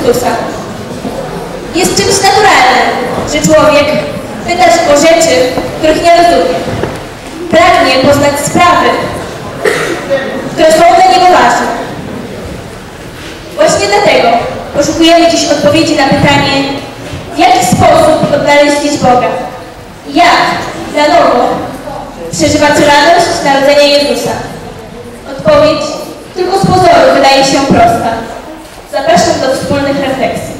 Chrystusa. Jest czymś naturalnym, że człowiek pyta się o rzeczy, których nie rozumie. Pragnie poznać sprawy, które są dla niego ważne. Właśnie dlatego poszukujemy dziś odpowiedzi na pytanie, w jaki sposób odnaleźć Boga. Jak na nowo przeżywać radość narodzenia Jezusa. Odpowiedź tylko z pozoru wydaje się prosta. Zapraszam do wspólnych refleksji.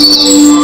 Música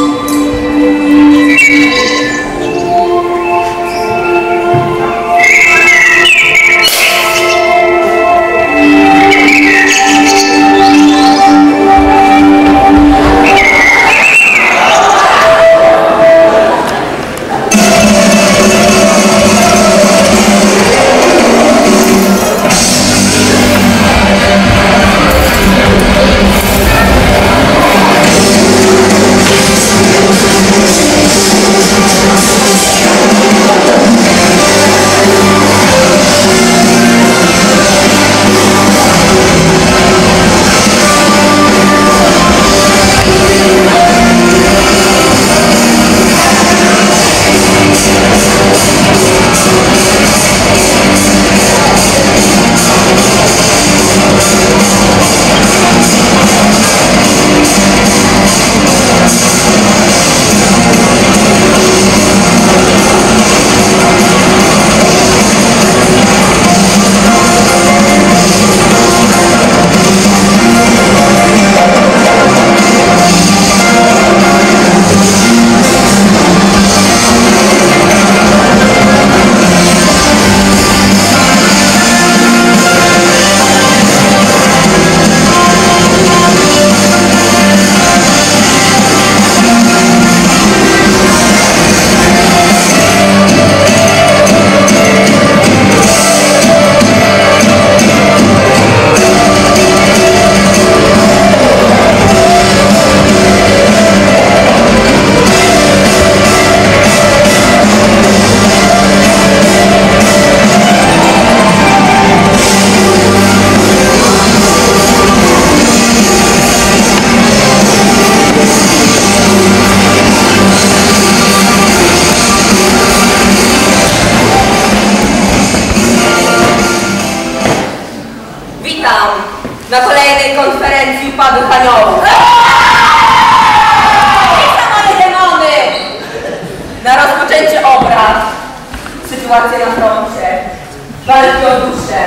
Walki o duszę.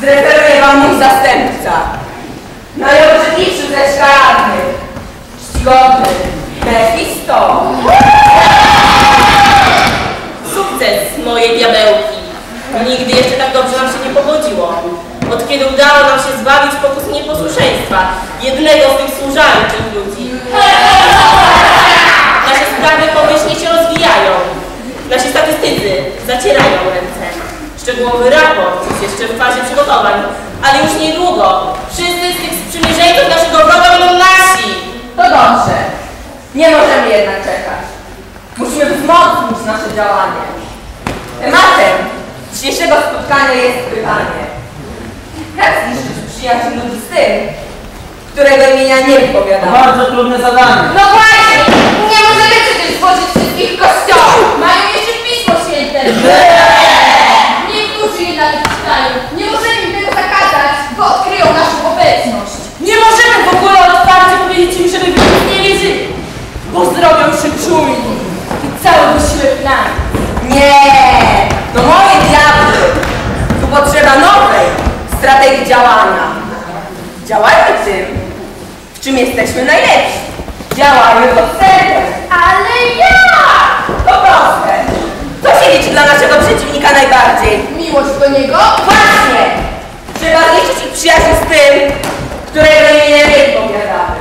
Zreferuje wam mój zastępca. Najobrzydliwszy ze szkarnych. Czcigodny. Mefisto. Sukces, moje diabełki. Nigdy jeszcze tak dobrze nam się nie pogodziło. Od kiedy udało nam się zbawić pokus nieposłuszeństwa jednego z tych służalczych ludzi. Nasze sprawy pomyślnie się rozwijają. Nasi statystycy zacierają ręce. Szczegółowy raport jest jeszcze w fazie przygotowań, ale już niedługo wszyscy z tych sprzymierzeńców naszego wroga będą nasi. To dobrze. Nie możemy jednak czekać. Musimy wzmocnić nasze działanie. Tematem dzisiejszego spotkania jest pytanie. Jak zniszczyć przyjaciół ludzi z tym, którego imienia nie wypowiadamy? Bardzo trudne zadanie. No właśnie! Nie możemy przecież złożyć wszystkich kościołów! Mają jeszcze Pismo Święte! bo zrobią się czujni. Ty cały wysiłek na Nie, to moje diabły. Tu potrzeba nowej strategii działania. Działajmy tym, w czym jesteśmy najlepsi. Działajmy pod sercem. Ale ja, To proste. Co się liczy dla naszego przeciwnika najbardziej? Miłość do niego? Właśnie! Trzeba liczyć przyjaźń z tym, którego imię nie wypowiadamy.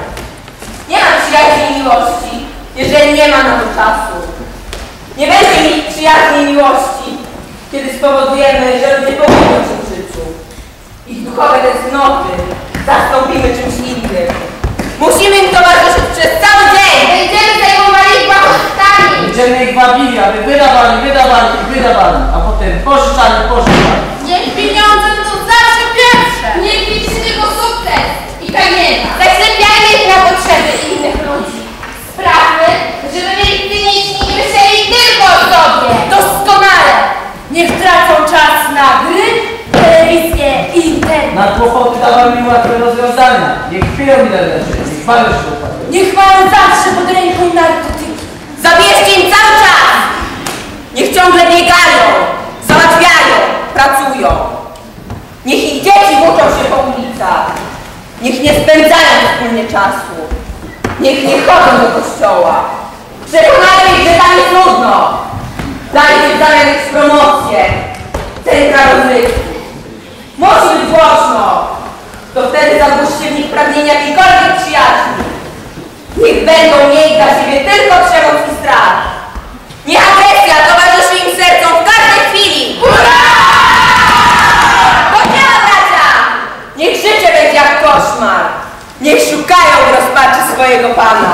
Nie mam przyjaźni i miłości jeżeli nie ma na to czasu. Nie będzie mieć przyjaźni i miłości, kiedy spowodujemy, że ludzie poginą się w życiu. Ich duchowe tęsknoty zastąpimy czymś innym. Musimy im towarzyszyć przez cały dzień! Będziemy zajmowali ich błahostami. Będziemy ich wabili, aby wydawali, wydawali i wydawali, a potem pożyczali, pożyczali. Mi łatwe rozwiązania. Niech chwilę mi leży, niech się opłaty. Niech mają zawsze pod ręką narkotyki. Zabierzcie im cały czas! Niech ciągle biegają, załatwiają, pracują. Niech ich dzieci uczą się po ulicach. Niech nie spędzają wspólnie czasu. Niech nie chodzą do kościoła. Przekonajmy ich, że tam jest nudno. Dajcie w zamian jakieś promocje, centra rozrywki. Musi być głośno. To wtedy zabóżcie w nich pragnienie jakiejkolwiek przyjaźni. Niech będą mieli dla siebie tylko przemoc i strach. Niech agresja towarzyszy im sercom w każdej chwili. Hurra! Do dzieła, bracia! Niech życie będzie jak koszmar. Niech szukają w rozpaczy swojego Pana.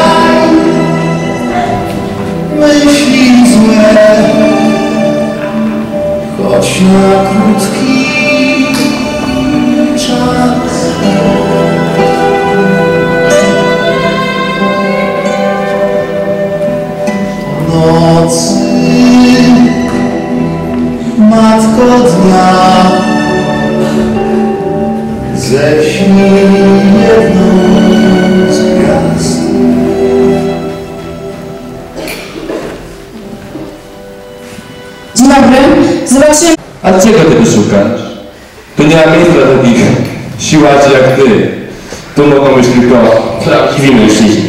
na krótki czas. Nocy, matko dnia, z. Dzień dobry, zobaczymy. A czego ty szukasz? Tu nie ma miejsca dla takich siłaczy jak ty. Tu mogą być tylko prawdziwi mężczyźni.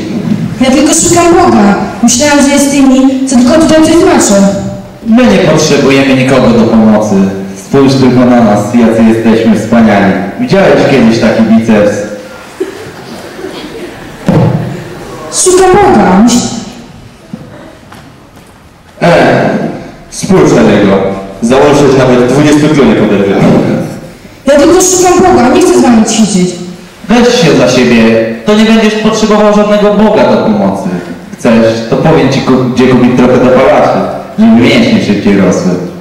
Ja tylko szukam Boga. Myślałam, że jest tymi, co tylko tutaj coś znaczą. My nie potrzebujemy nikogo do pomocy. Spójrz tylko na nas, jacy jesteśmy wspaniali. Widziałeś kiedyś taki biceps? Szukam Boga. Myśl... Eee, spójrz na niego. Założysz nawet 20 klonek oderwie. Ja tylko szukam Boga, nie chcę z wami ćwiczyć. Weź się za siebie, to nie będziesz potrzebował żadnego Boga do pomocy. Chcesz, to powiem ci, gdzie kupić trochę dopalaczy, żeby mięśnie szybciej rosły.